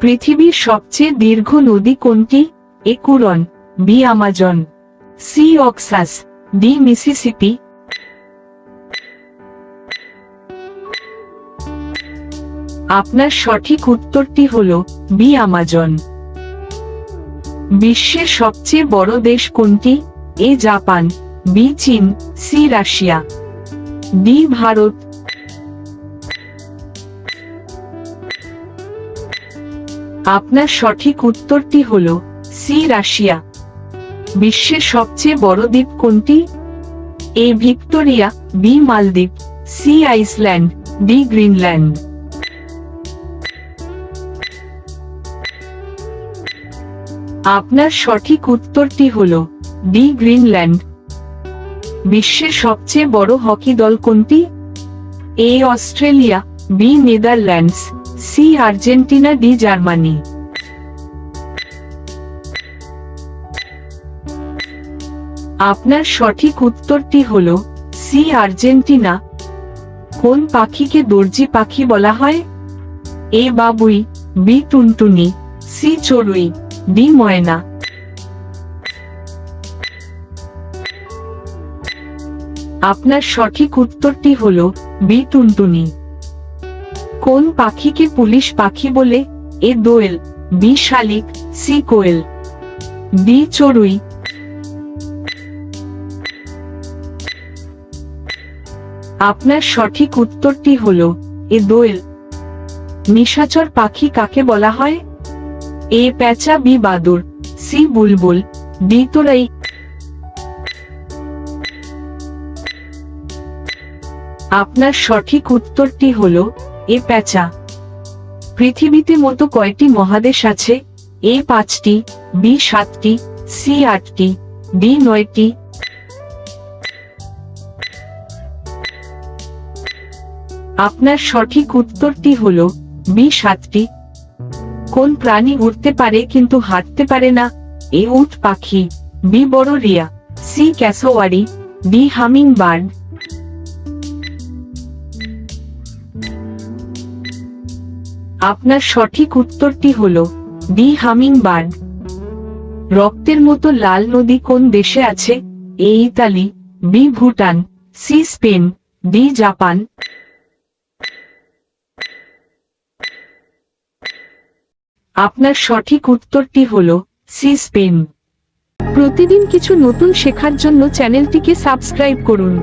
পৃথিবীর সবচেয়ে দীর্ঘ নদী কোনটি? A কুরন, B Amazon, C Oxus, D Mississippi. আপনার সঠিক উত্তরটি হল বি আমাজন। বিশ্বের সবচেয়ে বড় দেশ কোনটি? এ জাপান, বি চীন, সি রাশিয়া। ডি ভারত আপনার সঠিক উত্তরটি হল সি, রাশিয়া। বিশ্বের সবচেয়ে বড় দ্বীপ কোনটি? এ, ভিক্টোরিয়া, বি, মালদ্বীপ, সি, আইসল্যান্ড, ডি, গ্রিনল্যান্ড। আপনার সঠিক উত্তরটি হল ডি, গ্রিনল্যান্ড। বিশ্বের সবচেয়ে বড় হকি দল কোনটি? A, Australia, B, Netherlands. C Argentina D Germany. আপনার সঠিক উত্তরটি হল, সি আর্জেন্টিনা। কোন পাখিকে দর্জি পাখি বলা হয়? এ বাবুই, বি টুনটুনি, সি চড়ুই, ডি ময়না। আপনার সঠিক উত্তরটি হল, বি টুনটুনি। কোন পাখিকে পুলিশ পাখি বলে? এ দোয়েল, বি শালিক, সি কোয়েল। ডি চড়ুই। আপনার সঠিক উত্তরটি হল, এ দোয়েল। নিশাচর পাখি কাকে বলা হয়? এ প্যাঁচা, বি বাদুর, সি বুলবুল, ডি তোরাই। আপনার সঠিক উত্তরটি হল এ প্যাঁচা। পৃথিবীতে মতো কয়টি মহাদেশ আছে? এ পাঁচটি, বি সাতটি, সি আটটি, ডি নয়টি। আপনার সঠিক উত্তরটি হল, বি সাতটি। কোন প্রাণী উঠতে পারে কিন্তু হাঁটতে পারে না? এ উট পাখি, বি বড় rhea, C cassowary, D hummingbird আপনার সঠিক উত্তরটি হল ডি হামিং বার্ড রক্তের মতো লাল নদী কোন দেশে আছে? A Italy, B Bhutan, C Spain, D Japan. আপনার সঠিক উত্তরটি হল সি স্পেন। প্রতিদিন কিছু নতুন শেখার জন্য চ্যানেলটিকে সাবস্ক্রাইব করুন।